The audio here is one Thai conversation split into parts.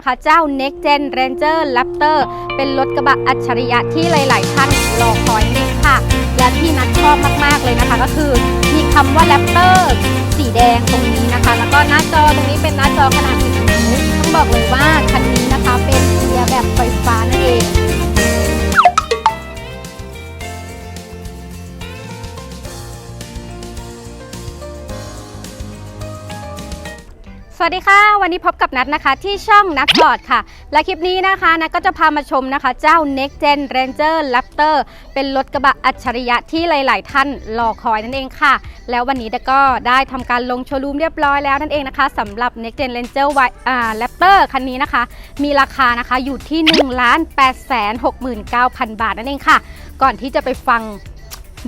นะคะ เจ้า Next Gen Ranger Raptor เป็นรถกระบะอัจฉริยะที่หลาย ๆ ท่านรอคอยเนเองค่ะ และที่นัดชอบมาก ๆ เลยนะคะ ก็คือมีคำว่า Raptor สีแดงตรงนี้นะคะ แล้วก็หน้าจอตรงนี้เป็นหน้าจอขนาด10นิ้วต้องบอกเลยว่าคันนี้นะคะเป็นเกียร์แบบไฟฟ้านั่นเอง สวัสดีค่ะ วันนี้พบกับนัทนะคะที่ช่องนัทบอร์ดค่ะ และคลิปนี้นะคะนัทก็จะพามาชมนะคะ เจ้า Next Gen Ranger Raptor เป็นรถกระบะอัจฉริยะที่หลาย ๆ ท่านรอคอยนั่นเองค่ะ แล้ววันนี้ก็ได้ทำการลงโชว์รูมเรียบร้อยแล้วนั่นเองนะคะสำหรับ Next Gen Ranger Y- อ่า Raptor คันนี้นะคะ มีราคานะคะอยู่ที่ 1 8 6 9 0 0 0 บาทนั่นเองค่ะ ก่อนที่จะไปฟัง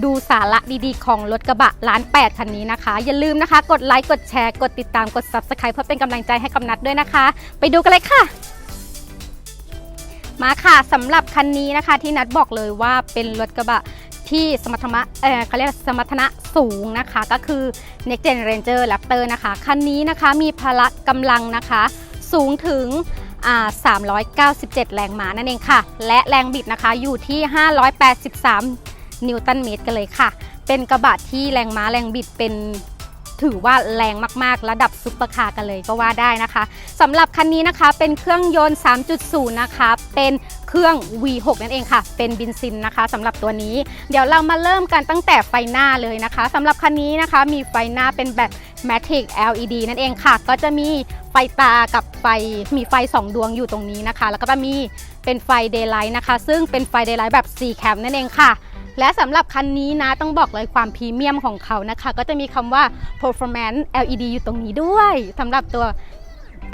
ดูสาระดีๆ ของรถกระบะล้านแปดคันนี้นะคะ อย่าลืมนะคะ กดไลค์กดแชร์กดติดตามกด Subscribe เพื่อเป็นกำลังใจให้กับนัดด้วยนะคะ ไปดูกันเลยค่ะ มาค่ะสำหรับคันนี้นะคะ ที่นัดบอกเลยว่าเป็นรถกระบะที่สมรรถนะเออเขาเรียกสมรรถนะสูงนะคะ ก็คือ Next Gen Ranger Raptor นะคะ คันนี้นะคะมีพละกำลังนะคะ สูงถึงอ่า397 แรงม้านั่นเองค่ะ และแรงบิดนะคะอยู่ที่ 583 นิวตันเมตรกันเลยค่ะ เป็นกระบะที่แรงม้าแรงบิดเป็นถือว่าแรงมากๆ ระดับซุปเปอร์คาร์กันเลยก็ว่าได้นะคะสำหรับคันนี้นะคะเป็นเครื่องยนต์ 3.0 นะคะ เป็นเครื่อง V6 นั่นเองค่ะ เป็นบินซินนะคะสำหรับตัวนี้ เดี๋ยวเรามาเริ่มกันตั้งแต่ไฟหน้าเลยนะคะสำหรับคันนี้นะคะมีไฟหน้าเป็นแบบ Matic LED นั่นเองค่ะ ก็จะมีไฟตากับไฟมีไฟ 2 ดวงอยู่ตรงนี้นะคะ แล้วก็จะมีเป็นไฟ Daylight นะคะ ซึ่งเป็นไฟ Daylight แบบ4แคมนั่นเองค่ะ และสำหรับคันนี้นะต้องบอกเลยความพรีเมียมของเขานะคะ ก็จะมีคำว่า performance LED อยู่ตรงนี้ด้วยสำหรับตัว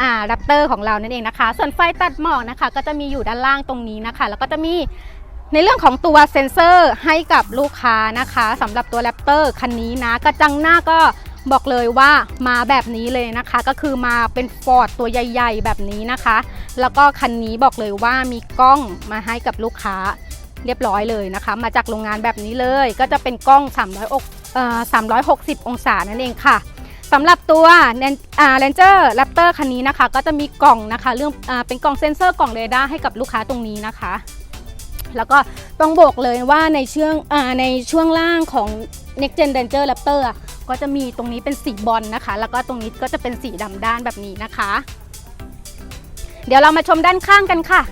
อ่า Raptor ของเรานั่นเองนะคะ ส่วนไฟตัดหมอกนะคะ ก็จะมีอยู่ด้านล่างตรงนี้นะคะ แล้วก็จะมีในเรื่องของตัวเซ็นเซอร์ให้กับลูกค้านะคะสำหรับตัว Raptor คันนี้นะกระจังหน้าก็บอกเลยว่ามาแบบนี้เลยนะคะ ก็คือมาเป็นฟอร์ดตัวใหญ่ ๆ แบบนี้นะคะ แล้วก็คันนี้บอกเลยว่ามีกล้องมาให้กับลูกค้า เรียบร้อยเลยนะคะ มาจากโรงงานแบบนี้เลย ก็จะเป็นกล้อง 300อกเอ่อ360 องศานั่นเองค่ะสำหรับตัว Ranger Raptor คันนี้นะคะ ก็จะมีกล่องนะคะ เรื่องอเป็นกล่องเซ็นเซอร์กล่องเรดาร์ให้กับลูกค้าตรงนี้นะคะ แล้วก็ต้องบอกเลยว่าในช่วงอในช่วงล่างของ Next Gen Ranger Raptor อะก็จะมีตรงนี้เป็นสีบอลนะคะ แล้วก็ตรงนี้ก็จะเป็นสีดำด้านแบบนี้นะคะ เดี๋ยวเรามาชมด้านข้างกันค่ะ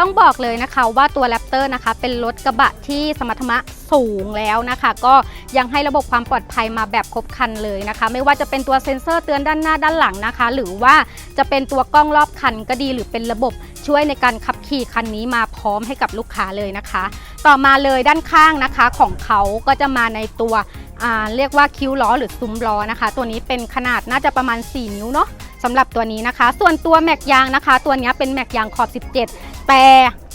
ต้องบอกเลยนะคะว่าตัว Raptor นะคะเป็นรถกระบะที่สมรรถนะสูงแล้วนะคะ ก็ยังให้ระบบความปลอดภัยมาแบบครบคันเลยนะคะ ไม่ว่าจะเป็นตัวเซ็นเซอร์เตือนด้านหน้าด้านหลังนะคะ หรือว่าจะเป็นตัวกล้องรอบคันก็ดีหรือเป็นระบบช่วยในการขับขี่คันนี้มาพร้อมให้กับลูกค้าเลยนะคะ ต่อมาเลยด้านข้างนะคะของเขาก็จะมาในตัวเรียกว่าคิ้วล้อหรือซุ้มล้อนะคะ ตัวนี้เป็นขนาดน่าจะประมาณ 4 นิ้วเนาะสำหรับตัวนี้นะคะ ส่วนตัวแม็กยางนะคะ ตัวนี้เป็นแม็กยางขอบ 17 แต่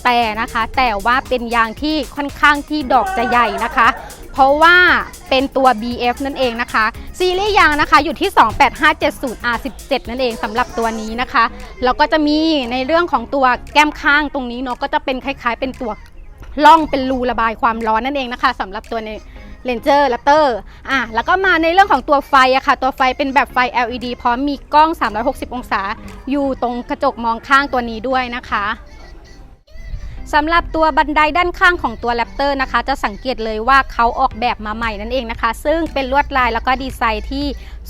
แต่นะคะ แต่ว่าเป็นยางที่ค่อนข้างที่ดอกจะใหญ่นะคะ เพราะว่าเป็นตัว BF นั่นเองนะคะ ซีรีส์ยางนะคะอยู่ที่ 28570R17 นั่นเองสำหรับตัวนี้นะคะ แล้วก็จะมีในเรื่องของตัวแก้มข้างตรงนี้เนาะก็จะเป็นคล้ายๆ เป็นตัวล่องเป็นรูระบายความร้อนนั่นเองนะคะสำหรับตัวใน Ranger Raptor อะแล้วก็มาในเรื่องของตัวไฟอะค่ะ ตัวไฟเป็นแบบไฟ LED พร้อมมีกล้อง 360 องศา อยู่ตรงกระจกมองข้างตัวนี้ด้วยนะคะ สำหรับตัวบันไดด้านข้างของตัว Raptor นะคะ จะสังเกตเลยว่าเขาออกแบบมาใหม่นั่นเองนะคะ ซึ่งเป็นลวดลายแล้วก็ดีไซน์ที่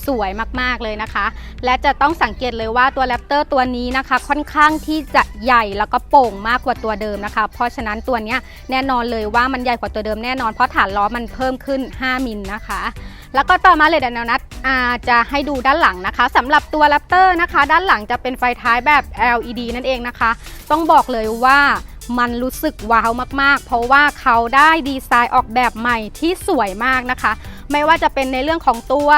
สวยมากๆเลยนะคะ และจะต้องสังเกตเลยว่าตัว Raptor ตัวนี้นะคะ ค่อนข้างที่จะใหญ่แล้วก็โป่งมากกว่าตัวเดิมนะคะ เพราะฉะนั้นตัวนี้แน่นอนเลยว่ามันใหญ่กว่าตัวเดิมแน่นอนเพราะฐานล้อมันเพิ่มขึ้น 5 มิลนะคะ แล้วก็ต่อมาเลยเดี๋ยวนัดอาจะให้ดูด้านหลังนะคะสำหรับตัว Raptor นะคะ ด้านหลังจะเป็นไฟท้ายแบบ LED นั่นเองนะคะ ต้องบอกเลยว่า มันรู้สึกว้าวมากๆ เพราะว่าเขาได้ดีไซน์ออกแบบใหม่ที่สวยมากนะคะ ไม่ว่าจะเป็นในเรื่องของตัว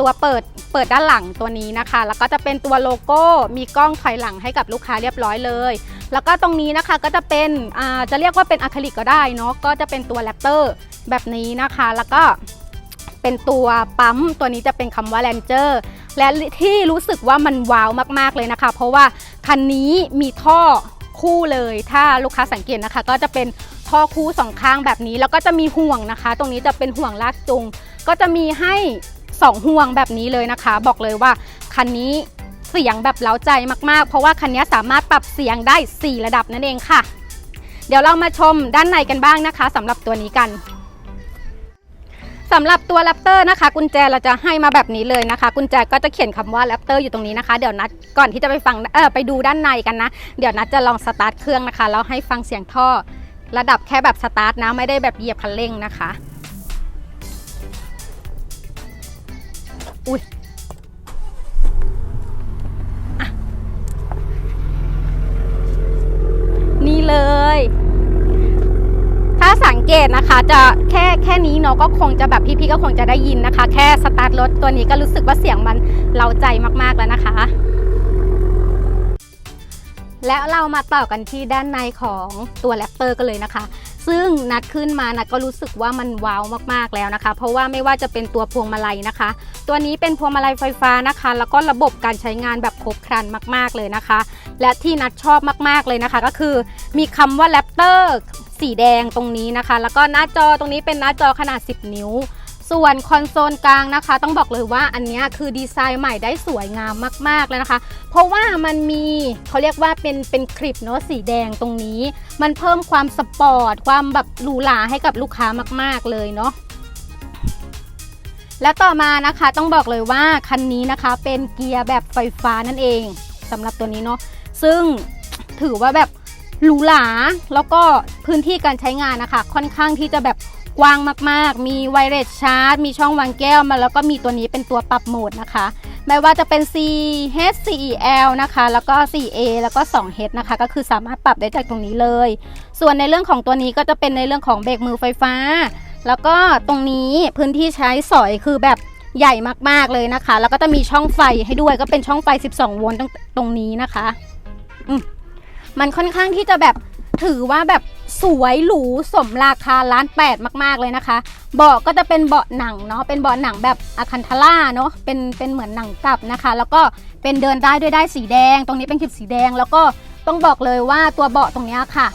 ตัวเปิดเปิดด้านหลังตัวนี้นะคะ แล้วก็จะเป็นตัวโลโก้มีกล้องถอยหลังให้กับลูกค้าเรียบร้อยเลย แล้วก็ตรงนี้นะคะก็จะเป็นจะเรียกว่าเป็นอะคริลิกก็ได้เนาะก็จะเป็นตัวแรปเตอร์แบบนี้นะคะ แล้วก็เป็นตัวปั๊มตัวนี้จะเป็นคำว่า Ranger และที่รู้สึกว่ามันว้าวมากๆเลยนะคะ เพราะว่าคันนี้มีท่อ คู่เลย ถ้าลูกค้าสังเกตนะคะ ก็จะเป็นท่อคู่สองข้างแบบนี้ แล้วก็จะมีห่วงนะคะ ตรงนี้จะเป็นห่วงลากจูงก็จะมีให้ 2 ห่วงแบบนี้เลยนะคะ บอกเลยว่าคันนี้เสียงแบบเล้าใจมากๆ เพราะว่าคันนี้สามารถปรับเสียงได้ 4 ระดับนั่นเองค่ะ เดี๋ยวเรามาชมด้านในกันบ้างนะคะสำหรับตัวนี้กัน สำหรับตัวแรปเตอร์นะคะ กุญแจเราจะให้มาแบบนี้เลยนะคะ กุญแจก็จะเขียนคำว่าแรปเตอร์อยู่ตรงนี้นะคะ เดี๋ยวนัดก่อนที่จะไปฟังเออไปดูด้านในกันนะ เดี๋ยวนัดจะลองสตาร์ทเครื่องนะคะแล้วให้ฟังเสียงท่อ ระดับแค่แบบสตาร์ทนะไม่ได้แบบเหยียบคันเร่งนะคะอุ้ยอะนี่เลย ถ้า สังเกตนะคะ จะแค่แค่นี้เนาะก็คงจะแบบพี่ๆก็คงจะได้ยินนะคะ แค่สตาร์ทรถตัวนี้ก็รู้สึกว่าเสียงมันเร้าใจมากๆแล้วนะคะ แล้วเรามาต่อกันที่ด้านในของตัวแรปเตอร์กันเลยนะคะ ซึ่งนัดขึ้นมานัดก็รู้สึกว่ามันว้าวมากๆแล้วนะคะ เพราะว่าไม่ว่าจะเป็นตัวพวงมาลัยนะคะ ตัวนี้เป็นพวงมาลัยไฟฟ้านะคะ แล้วก็ระบบการใช้งานแบบครบครันมาก ๆเลยนะคะ และที่นัดชอบมากๆเลยนะคะ ก็คือมีคำว่าแรปเตอร์ สีแดงตรงนี้นะคะ แล้วก็หน้าจอตรงนี้เป็นหน้าจอขนาด 10 นิ้ว ส่วนคอนโซลกลางนะคะ ต้องบอกเลยว่าอันนี้คือดีไซน์ใหม่ได้สวยงามมากๆเลยนะคะ เพราะว่ามันมีเขาเรียกว่าเป็นเป็นคลิปเนาะสีแดงตรงนี้ มันเพิ่มความสปอร์ตความแบบหรูหราให้กับลูกค้ามาก ๆเลยเนาะและต่อมานะคะต้องบอกเลยว่าคันนี้นะคะเป็นเกียร์แบบไฟฟ้านั่นเองสำหรับตัวนี้เนาะซึ่งถือว่าแบบ หรูหราแล้วก็พื้นที่การใช้งานนะคะ ค่อนข้างที่จะแบบกว้างมากๆ มีไวเลสชาร์จ มีช่องวางแก้วมาแล้วก็มีตัวนี้เป็นตัวปรับโหมดนะคะ ไม่ว่าจะเป็น C H C E L นะคะ แล้วก็ C A แล้วก็2 H นะคะ ก็คือสามารถปรับได้จากตรงนี้เลย ส่วนในเรื่องของตัวนี้ก็จะเป็นในเรื่องของเบรกมือไฟฟ้า แล้วก็ตรงนี้พื้นที่ใช้สอยคือแบบใหญ่มากๆเลยนะคะ แล้วก็จะมีช่องไฟให้ด้วย ก็เป็นช่องไฟ 12 โวลต์ตรงตรงนี้นะคะ อืม มันค่อนข้างที่จะแบบถือว่าแบบสวยหรูสมราคาล้านแปดมาก ๆ เลยนะคะ เบาะก็จะเป็นเบาะหนังเนาะเป็นเบาะหนังแบบอะคันทาร่าเนาะเป็นเป็นเหมือนหนังกลับนะคะ แล้วก็เป็นเดินได้ด้วยได้สีแดง ตรงนี้เป็นคลิปสีแดง แล้วก็ต้องบอกเลยว่าตัวเบาะตรงเนี้ยค่ะ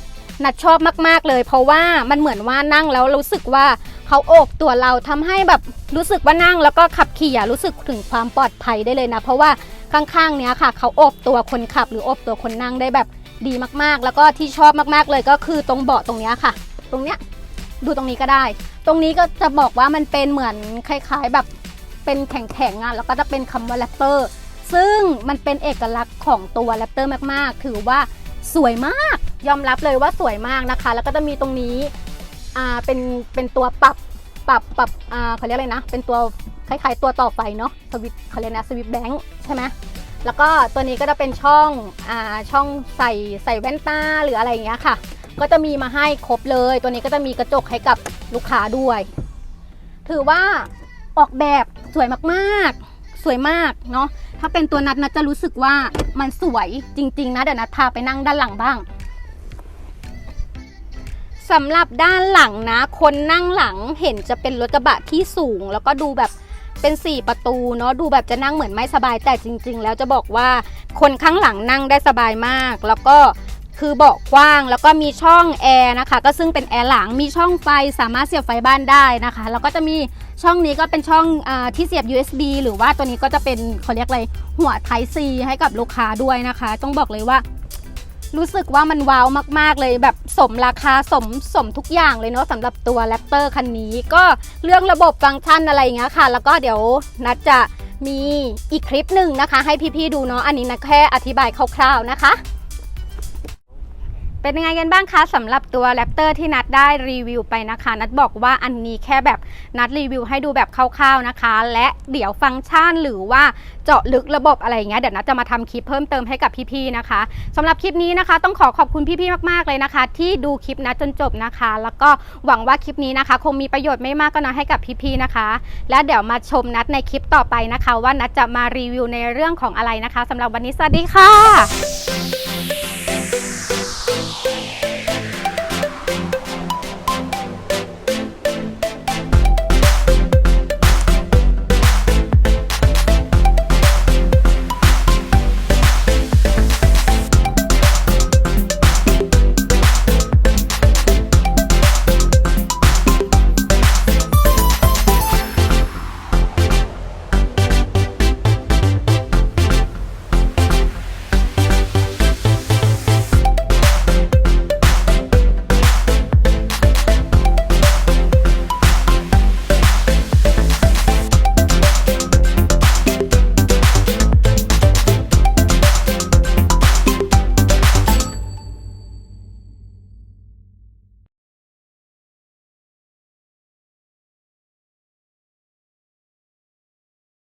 นัดชอบมากๆเลย เพราะว่ามันเหมือนว่านั่งแล้วรู้สึกว่าเขาโอบตัวเราทำให้แบบรู้สึกว่านั่งแล้วก็ขับขี่อะรู้สึกถึงความปลอดภัยได้เลยนะ เพราะว่าข้างๆเนี้ยค่ะ เขาโอบตัวคนขับหรือโอบตัวคนนั่งได้แบบ ดีมากๆ แล้วก็ที่ชอบมากๆเลยก็คือตรงเบาะตรงนี้ค่ะ ตรงเนี้ยดูตรงนี้ก็ได้ ตรงนี้ก็จะบอกว่ามันเป็นเหมือนคล้ายๆแบบเป็นแข็งๆอะแล้วก็จะเป็นคำว่าแรปเตอร์ซึ่งมันเป็นเอกลักษณ์ของตัวแรปเตอร์มากๆ ถือว่าสวยมาก ยอมรับเลยว่าสวยมากนะคะ แล้วก็จะมีตรงนี้อ่าเป็นเป็นตัวปรับปรับปรับอ่าเขาเรียกอะไรนะ เป็นตัวคล้ายๆตัวต่อไฟเนาะสวิตเขาเรียกนะสวิตแบงค์ใช่ไหม แล้วก็ตัวนี้ก็จะเป็นช่องอ่าช่องใส่ใส่แว่นตาหรืออะไรอย่างเงี้ยค่ะ ก็จะมีมาให้ครบเลย ตัวนี้ก็จะมีกระจกให้กับลูกค้าด้วย ถือว่าออกแบบสวยมากๆ สวยมากเนาะถ้าเป็นตัวนัดนัดจะรู้สึกว่ามันสวยจริง ๆ นะเดี๋ยวนัดพาไปนั่งด้านหลังบ้างสำหรับด้านหลังนะ คนนั่งหลังเห็นจะเป็นรถกระบะที่สูง แล้วก็ดูแบบ เป็น 4 ประตูเนาะดูแบบจะนั่งเหมือนไม่สบายแต่จริง ๆ แล้วจะบอกว่าคนข้างหลังนั่งได้สบายมาก แล้วก็คือเบาะกว้างแล้วก็มีช่องแอร์นะคะ ก็ซึ่งเป็นแอร์หลังมีช่องไฟสามารถเสียบไฟบ้านได้นะคะ แล้วก็จะมีช่องนี้ก็เป็นช่องอที่เสียบ USB หรือว่าตัวนี้ก็จะเป็นเขาเรียกอะไรหัว Type C ให้กับลูกค้าด้วยนะคะ ต้องบอกเลยว่า รู้สึกว่ามันว้าวมาก ๆ เลยแบบสมราคาสมสมทุกอย่างเลยเนาะสำหรับตัวแรปเตอร์คันนี้ ก็เรื่องระบบฟังก์ชันอะไรอย่างเงี้ยค่ะ แล้วก็เดี๋ยวนัดจะมีอีกคลิปหนึ่งนะคะ ให้พี่ ๆ ดูเนาะอันนี้นะแค่อธิบายคร่าว ๆ นะคะ เป็นยังไงกันบ้างคะสำหรับตัวแรปเตอร์ที่นัดได้รีวิวไปนะคะ นัดบอกว่าอันนี้แค่แบบนัดรีวิวให้ดูแบบคร่าวๆนะคะ และเดี๋ยวฟังก์ชันหรือว่าเจาะลึกระบบอะไรอย่างเงี้ยเดี๋ยวนัดจะมาทำคลิปเพิ่มเติมให้กับพี่ๆนะคะสำหรับคลิปนี้นะคะ ต้องขอขอบคุณพี่ๆมากๆเลยนะคะ ที่ดูคลิปนัดจนจบนะคะ แล้วก็หวังว่าคลิปนี้นะคะ คงมีประโยชน์ไม่มากก็น้อยให้กับพี่ๆนะคะ และเดี๋ยวมาชมนัดในคลิปต่อไปนะคะ ว่านัดจะมารีวิวในเรื่องของอะไรนะคะสำหรับวันนี้สวัสดีค่ะ